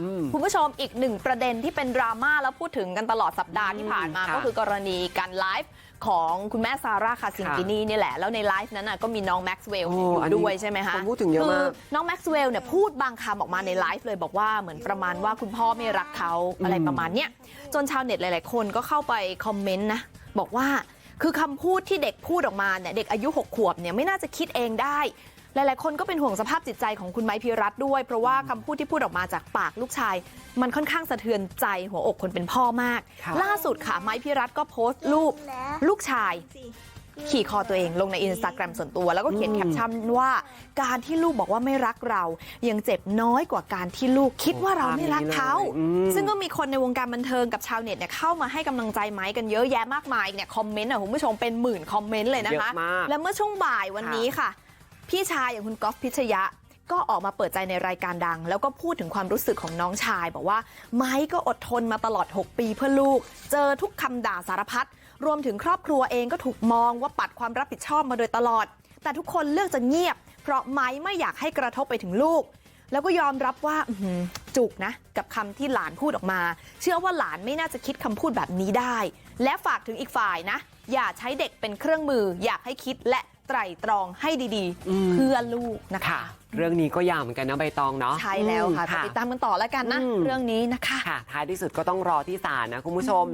อืมคุณผู้ชมอีกหนึ่งประเด็นที่เป็นดราม่าแล้วพูดถึงกันตลอดสัปดาห์ที่ผ่านมาค่ะก็คือกรณีการไลฟ์ของคุณแม่ซาร่าคาซิงกินีนี่แหละ แล้วในไลฟ์นั้นน่ะก็มีน้องแม็กซ์เวลล์โอ้อยู่อันนี้ด้วยใช่ไหมคะคนพูดถึงเยอะมากคืน้องแม็กซ์เวลล์เนี่ยพูดบางคำออกมาในไลฟ์เลยบอกว่าเหมือนประมาณว่าคุณพ่อไม่รักเขาอะไรประมาณเนี้ยจนชาวเน็ตหลาย ๆ คนก็เข้าไปคอมเมนต์นะบอกว่าคือคำพูดที่เด็กพูดออกมาเนี่ยเด็กอายุ 6 ขวบเนี่ยไม่น่าจะคิดเองได้ หลาย ๆ คนก็เป็นห่วงสภาพจิตใจของคุณไม้พิรัตน์ด้วย เพราะว่าคำพูดที่พูดออกมาจากปากลูกชาย มันค่อนข้างสะเทือนใจหัวอกคนเป็นพ่อมากค่ะล่าสุดค่ะไม้พิรัตน์ก็โพสต์รูปลูกชายขี่คอตัวเองลงในอินสตาแกรมส่วนตัว แล้วก็เขียนแคปชั่นว่าการที่ลูกบอกว่าไม่รักเรา ยังเจ็บน้อยกว่าการที่ลูกคิดว่าเราไม่รักเขาอืมซึ่งก็มีคนในวงการบันเทิงกับชาวเน็ตเนี่ยเข้ามาให้กำลังใจไม้กันเยอะแยะมากมายเนี่ยคอมเมนต์อะคุณผู้ชมเป็นหมื่นคอมเมนต์เลยนะคะเยอะมากและเมื่อช่วงบ่ายวันนี้ค่ะ พี่ชายอย่างคุณก๊อฟพิชยะก็ออกมาเปิดใจในรายการดัง แล้วก็พูดถึงความรู้สึกของน้องชาย บอกว่าไม้ก็อดทนมาตลอด 6 ปีเพื่อลูก เจอทุกคำด่าสารพัดรวมถึงครอบครัวเองก็ถูกมองว่าปัดความรับผิดชอบมาโดยตลอด แต่ทุกคนเลือกจะเงียบ เพราะไม้ไม่อยากให้กระทบไปถึงลูก แล้วก็ยอมรับว่าจุกนะ กับคำที่หลานพูดออกมา เชื่อว่าหลานไม่น่าจะคิดคำพูดแบบนี้ได้ และฝากถึงอีกฝ่ายนะ อย่าใช้เด็กเป็นเครื่องมือ อยากให้คิดและ ไตร่ตรองให้ดีอืมๆเพื่อลูกนะคะค่ะเรื่องนี้ก็ยาวเหมือนกันนะใบตองเนาะใช่แล้วค่ะอืมติดตามกันต่อแล้วกันนะอืมเรื่องนี้นะคะ ค่ะท้ายที่สุดก็ต้องรอที่ศาลนะคุณผู้ชม